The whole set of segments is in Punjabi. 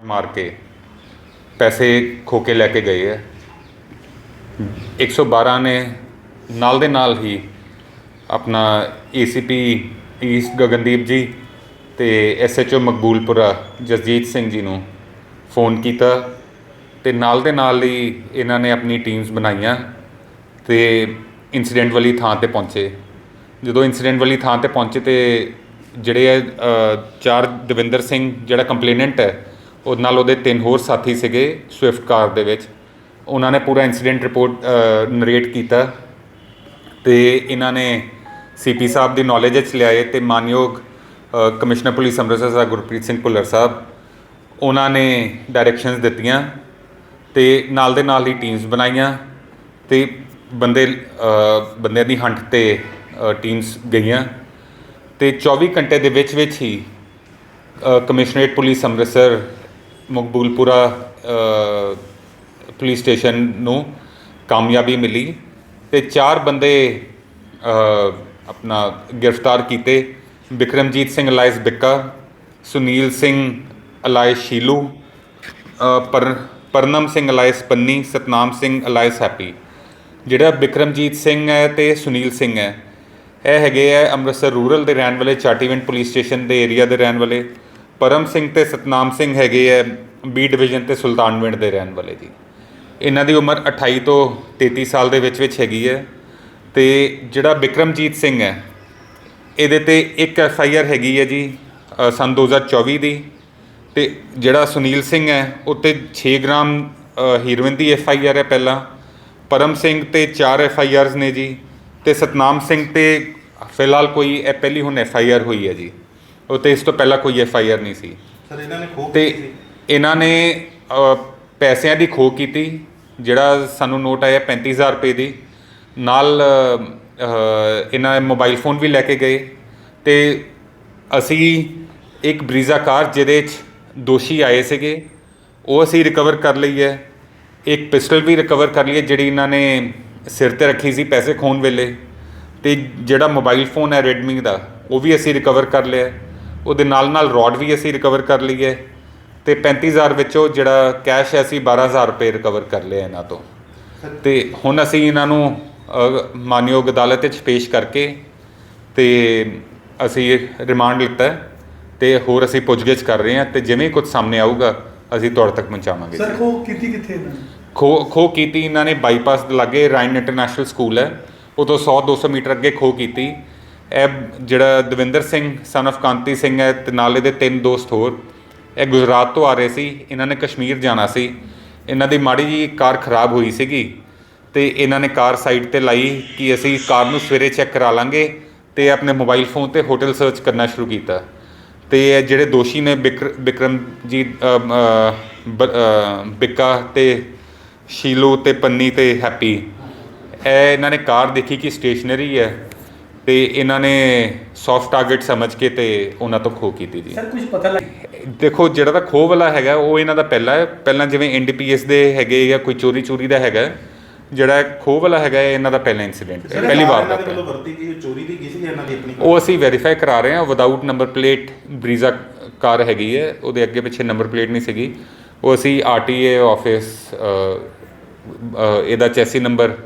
ਮਾਰ ਕੇ ਪੈਸੇ ਖੋ ਕੇ ਲੈ ਕੇ ਗਏ ਹੈ। 112 ਨੇ ਨਾਲ ਦੇ ਨਾਲ ਹੀ ਆਪਣਾ ਏਸੀਪੀ ਈਸ ਗਗਨਦੀਪ ਜੀ ਤੇ ਐਸਐਚਓ ਮਕਬੂਲਪੁਰਾ ਜਸਜੀਤ ਸਿੰਘ ਜੀ ਨੂੰ ਫੋਨ ਕੀਤਾ ਤੇ ਨਾਲ ਦੇ ਨਾਲ ਹੀ ਇਹਨਾਂ ਨੇ ਆਪਣੀ ਟੀਮਸ ਬਣਾਈਆਂ ਤੇ ਇਨਸੀਡੈਂਟ ਵਾਲੀ ਥਾਂ ਤੇ ਪਹੁੰਚੇ। ਜਦੋਂ ਇਨਸੀਡੈਂਟ ਵਾਲੀ ਥਾਂ ਤੇ ਪਹੁੰਚੇ ਤੇ ਜਿਹੜੇ ਹੈ ਅ, ਚਾਰ ਦਵਿੰਦਰ ਸਿੰਘ ਜਿਹੜਾ ਕੰਪਲੇਨੈਂਟ ਹੈ ਉਹ ਨਾਲ ਉਹਦੇ ਤਿੰਨ ਹੋਰ ਸਾਥੀ ਸੀਗੇ ਸਵਿਫਟ ਕਾਰ ਦੇ ਵਿੱਚ। ਉਹਨਾਂ ਨੇ ਪੂਰਾ ਇਨਸੀਡੈਂਟ ਰਿਪੋਰਟ ਨਰੇਟ ਕੀਤਾ। ਤੇ ਇਹਨਾਂ ਨੇ ਸੀਪੀ ਸਾਹਿਬ ਦੀ ਨੌਲੇਜ ਵਿੱਚ ਲਿਆਏ ਤੇ ਮਾਨਯੋਗ ਕਮਿਸ਼ਨਰ ਪੁਲਿਸ ਅੰਮ੍ਰਿਤਸਰ ਸਾਹਿਬ ਗੁਰਪ੍ਰੀਤ ਸਿੰਘ ਭੁੱਲਰ ਸਾਹਿਬ, ਉਹਨਾਂ ਨੇ ਡਾਇਰੈਕਸ਼ਨਸ ਦਿੱਤੀਆਂ ਤੇ ਨਾਲ ਦੇ ਨਾਲ ਹੀ ਟੀਮਸ ਬਣਾਈਆਂ ਤੇ ਬੰਦੇ ਬੰਦਿਆਂ ਦੀ ਹੰਟ ਤੇ ਟੀਮਸ ਗਈਆਂ। ਤੇ 24 ਘੰਟੇ ਦੇ ਵਿੱਚ ਵਿੱਚ ਹੀ commissionerate police Amritsar Maqboolpura police station ਨੂੰ ਕਾਮਯਾਬੀ ਮਿਲੀ ਤੇ ਚਾਰ ਬੰਦੇ ਆਪਣਾ ਗ੍ਰਿਫਤਾਰ ਕੀਤੇ। ਬਿਕਰਮਜੀਤ ਸਿੰਘ, ਅਲਾਇਸ ਬਿੱਕਾ, ਸੁਨੀਲ ਸਿੰਘ, ਅਲਾਇਸ ਸ਼ੀਲੂ ਪਰ, Parnam Singh, alias Panni, Satnam Singh, alias Happy. ਜਿਹੜਾ ਬਿਕਰਮਜੀਤ ਸਿੰਘ ਹੈ ਤੇ ਸੁਨੀਲ ਸਿੰਘ ਹੈ, ਇਹ ਹੈਗੇ ਆ ਅੰਮ੍ਰਿਤਸਰ ਰੂਰਲ ਦੇ ਰਹਿਣ ਵਾਲੇ, ਚਾਟੀਵਿੰਡ ਪੁਲਿਸ ਸਟੇਸ਼ਨ ਦੇ ਏਰੀਆ ਦੇ ਰਹਿਣ ਵਾਲੇ। ਪਰਮ ਸਿੰਘ ਤੇ ਸਤਨਾਮ ਸਿੰਘ ਹੈਗੇ ਆ ਬੀ ਡਿਵੀਜ਼ਨ ਤੇ ਸੁਲਤਾਨਵਿੰਡ ਦੇ ਰਹਿਣ ਵਾਲੇ ਜੀ। ਇਹਨਾਂ ਦੀ ਉਮਰ 28 ਤੋਂ 33 ਸਾਲ ਦੇ ਵਿੱਚ ਵਿੱਚ ਹੈਗੀ ਹੈ ਤੇ ਜਿਹੜਾ ਵਿਕਰਮਜੀਤ ਸਿੰਘ ਹੈ ਇਹਦੇ ਤੇ ਇੱਕ ਐਫ ਆਈ ਆਰ ਹੈਗੀ ਹੈ ਜੀ ਅ, ਸੰਨ 2024 ਦੀ ਤੇ ਜਿਹੜਾ ਸੁਨੀਲ ਸਿੰਘ ਹੈ ਉੱਤੇ 6 ਗ੍ਰਾਮ ਹੀਰੋਇਨ ਦੀ ਐਫ ਆਈ ਆਰ ਹੈ ਪਹਿਲਾਂ ਪਰਮ ਸਿੰਘ ਤੇ 4 ਐਫ ਆਈ ਆਰਸ ਨੇ ਜੀ ਤੇ ਸਤਨਾਮ ਸਿੰਘ ਤੇ ਫਿਲਹਾਲ ਕੋਈ ਇਹ ਪਹਿਲੀ ਹੁਣ ਐਫ ਆਈ ਆਰ ਹੋਈ ਹੈ ਜੀ। ਉੱਤੇ ਇਸ ਤੋਂ ਪਹਿਲਾਂ ਕੋਈ ਐਫ ਆਈ ਆਰ ਨਹੀਂ ਸੀ। ਸਰ ਇਹਨਾਂ ਨੇ ਖੋਹ ਤੇ ਕੀਤੀ ਇਹਨਾਂ ਨੇ ਅ, ਪੈਸਿਆਂ ਦੀ ਖੋਹ ਕੀਤੀ ਜਿਹੜਾ ਸਾਨੂੰ ਨੋਟ ਆਇਆ 35000 ਰੁਪਏ ਦੀ। ਨਾਲ ਅ, ਅ, ਇਹਨਾਂ ਨੇ ਮੋਬਾਈਲ ਫੋਨ ਵੀ ਲੈ ਕੇ ਗਏ। ਤੇ ਅਸੀਂ ਇੱਕ ਬਰੀਜ਼ਾ ਕਾਰ ਜਿਹਦੇ 'ਚ ਦੋਸ਼ੀ ਆਏ ਸੀਗੇ ਉਹ ਅਸੀਂ ਰਿਕਵਰ ਕਰ ਲਈ ਹੈ। ਇੱਕ ਪਿਸਟਲ ਵੀ ਰਿਕਵਰ ਕਰ ਲਈ ਹੈ ਜਿਹੜੀ ਇਹਨਾਂ ਨੇ ਸਿਰ ਤੇ ਰੱਖੀ ਸੀ ਪੈਸੇ ਖੋਣ ਵੇਲੇ। ਤੇ ਜਿਹੜਾ ਮੋਬਾਈਲ ਫੋਨ ਹੈ Redmi ਦਾ ਉਹ ਵੀ ਅਸੀਂ ਰਿਕਵਰ ਕਰ ਲਿਆ। ਹੈ। ਉਹਦੇ ਨਾਲ ਨਾਲ ਰੋਡ ਵੀ ਅਸੀਂ ਰਿਕਵਰ ਕਰ ਲਈ ਹੈ ਤੇ 35000 ਵਿੱਚੋਂ ਜਿਹੜਾ ਕੈਸ਼ ਹੈ ਅਸੀਂ 12000 ਰੁਪਏ ਰਿਕਵਰ ਕਰ ਲਿਆ ਇਹਨਾਂ ਤੋਂ। ਤੇ ਹੁਣ ਅਸੀਂ ਇਹਨਾਂ ਨੂੰ ਮਾਨਯੋਗ ਅਦਾਲਤ ਵਿੱਚ ਪੇਸ਼ ਕਰਕੇ ਤੇ ਅਸੀਂ ਰਿਮਾਂਡ ਲਿੱਤਾ ਤੇ ਹੋਰ ਅਸੀਂ ਪੁੱਛਗਿੱਛ ਕਰ ਰਹੇ ਹਾਂ ਤੇ ਜਿਵੇਂ ਕੁਝ ਸਾਹਮਣੇ ਆਊਗਾ ਅਸੀਂ ਤੁਹਾਡੇ ਤੱਕ ਪਹੁੰਚਾਵਾਂਗੇ ਸਰ। ਖੋ ਕੀਤੀ ਕਿੱਥੇ ਇਹਨਾਂ ਨੇ? ਖੋ ਖੋ ਕੀਤੀ ਇਹਨਾਂ ਨੇ ਬਾਈਪਾਸ ਦੇ ਲਾਗੇ ਰਾਇਨ ਇੰਟਰਨੈਸ਼ਨਲ ਸਕੂਲ ਹੈ। ਉਦੋਂ 100 200 ਮੀਟਰ ਅੱਗੇ ਖੋ ਕੀਤੀ। ਇਹ ਜਿਹੜਾ ਦਵਿੰਦਰ ਸਿੰਘ ਸਨ of ਕਾਂਤੀ ਸਿੰਘ ਹੈ ਤੇ ਨਾਲ ਇਹਦੇ ਤਿੰਨ ਦੋਸਤ ਹੋਰ। ਇਹ ਗੁਜਰਾਤ ਤੋਂ ਆ ਰਹੇ ਸੀ ਇਹਨਾਂ ਨੇ ਕਸ਼ਮੀਰ ਜਾਣਾ ਸੀ। ਇਹਨਾਂ ਦੀ ਮਾੜੀ ਜੀ ਕਾਰ ਖਰਾਬ ਹੋਈ ਸੀਗੀ ਤੇ ਇਹਨਾਂ ਨੇ ਕਾਰ ਸਾਈਡ ਤੇ ਲਾਈ ਕਿ ਅਸੀਂ ਕਾਰ ਨੂੰ ਸਵੇਰੇ ਚੈੱਕ ਕਰਾ ਲਾਂਗੇ ਤੇ ਆਪਣੇ ਮੋਬਾਈਲ ਫੋਨ ਤੇ ਹੋਟਲ ਸਰਚ ਕਰਨਾ ਸ਼ੁਰੂ ਕੀਤਾ। ਤੇ ਇਹ ਜਿਹੜੇ ਦੋਸ਼ੀ ਨੇ ਬਿਕਰ- ਬਿਕਰਮਜੀਤ ਅਮ, ਬ- ਬਿੱਕਾ ਤੇ ਸ਼ੀਲੋ ਤੇ ਪੰਨੀ ਤੇ ਹੈਪੀ ਇਹ ਇਹਨਾਂ ਨੇ ਕਾਰ ਦੇਖੀ ਕਿ ਸਟੇਸ਼ਨਰੀ ਹੈ। ਤੇ ਇਹਨਾਂ ਨੇ ਸੌਫਟ ਟਾਰਗੇਟ ਸਮਝ ਕੇ ਤੇ ਉਹਨਾਂ ਤੋਂ ਖੋਹ ਕੀਤੀ ਜੀ। ਸਰ ਕੁਝ ਪਤਾ ਲੱਗ ਦੇਖੋ ਜਿਹੜਾ ਤਾਂ ਖੋਹ ਵਾਲਾ ਹੈਗਾ ਉਹ ਇਹਨਾਂ ਦਾ ਪਹਿਲਾ ਹੈ। ਪਹਿਲਾਂ ਜਿਵੇਂ ਐਨਡੀਪੀਐਸ ਦੇ ਹੈਗੇ ਜਾਂ ਕੋਈ ਚੋਰੀ ਚੋਰੀ ਦਾ ਹੈਗਾ ਜਿਹੜਾ ਖੋਹ ਵਾਲਾ ਹੈਗਾ ਇਹ ਇਹਨਾਂ ਦਾ ਪਹਿਲਾ ਇਨਸੀਡੈਂਟ ਹੈ ਪਹਿਲੀ ਵਾਰ ਦਾ ਇਹਨਾਂ ਦੇ ਵੱਲੋਂ ਵਰਤੀ ਗਈ ਉਹ ਚੋਰੀ ਦੀ ਗਈ ਸੀ ਇਹਨਾਂ ਦੀ ਆਪਣੀ ਉਹ ਅਸੀਂ ਵੈਰੀਫਾਈ ਕਰਾ ਰਹੇ ਹਾਂ। Without number plate Brezza car ਹੈਗੀ ਹੈ। ਉਹਦੇ ਅੱਗੇ ਪਿੱਛੇ ਨੰਬਰ ਪਲੇਟ ਨਹੀਂ ਸੀਗੀ। ਉਹ ਅਸੀਂ ਆਰਟੀਏ ਆਫਿਸ ਇਹਦਾ ਚੈਸੀ ਨੰਬਰ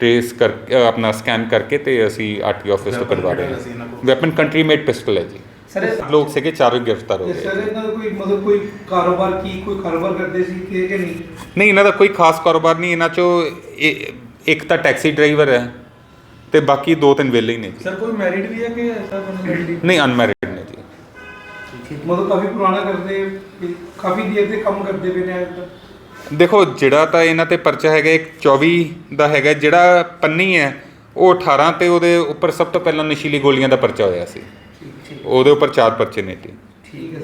ਟ੍ਰੇਸ ਕਰ ਆਪਣਾ ਸਕੈਨ ਕਰਕੇ ਤੇ ਅਸੀਂ ਆਰਟੀ ਆਫਿਸ ਤੋਂ ਕਢਵਾ ਰਹੇ ਹਾਂ? ਵੈਪਨ ਕੰਟਰੀ ਮੇਡ ਪਿਸਟਲ ਹੈ ਜੀ। ਸਰ ਲੋਕ ਸੀਗੇ ਚਾਰੋਂ ਗ੍ਰਿਫਤਾਰ ਹੋ ਗਏ ਸਰ ਇਹਨਾਂ ਦਾ ਕੋਈ ਮਤਲਬ ਕੋਈ ਕਾਰੋਬਾਰ ਕੀ ਕੋਈ ਕਾਰੋਬਾਰ ਕਰਦੇ ਸੀ ਕਿ ਕਿ ਨਹੀਂ? ਨਹੀਂ ਇਹਨਾਂ ਦਾ ਕੋਈ ਖਾਸ ਕਾਰੋਬਾਰ ਨਹੀਂ ਇਹਨਾਂ ਚੋਂ ਇੱਕ ਤਾਂ ਟੈਕਸੀ ਡਰਾਈਵਰ ਹੈ ਤੇ ਬਾਕੀ ਦੋ ਤਿੰਨ ਵਿਹਲੇ ਹੀ ਨੇ ਸਰ ਕੋਈ ਮੈਰਿਡ ਵੀ ਹੈ ਕਿ ਐਸਾ ਮੈਰਿਡ ਨਹੀਂ ਅਨਮੈਰਿਡ ਨੇ ਜੀ। ਮਤਲਬ ਕਾਫੀ ਪੁਰਾਣਾ ਕਰਦੇ ਕਾਫੀ ਦੇਰ ਦੇ ਕੰਮ ਕਰਦੇ ਪਏ ਨੇ ਅੱਜ ਤੱਕ। ਦੇਖੋ ਜਿਹੜਾ ਤਾਂ ਇਹਨਾਂ ਤੇ ਪਰਚਾ ਹੈਗਾ ਇੱਕ 24 ਦਾ ਹੈਗਾ ਜਿਹੜਾ ਪੰਨੀ ਹੈ ਉਹ 18 ਤੇ ਉਹਦੇ ਉੱਪਰ ਸਭ ਤੋਂ ਪਹਿਲਾਂ ਨਸ਼ੀਲੀ ਗੋਲੀਆਂ ਦਾ ਪਰਚਾ ਹੋਇਆ ਸੀ। ਉਹਦੇ ਉੱਪਰ ਚਾਰ ਪਰਚੇ ਨੇ ਜੀ ਠੀਕ ਹੈ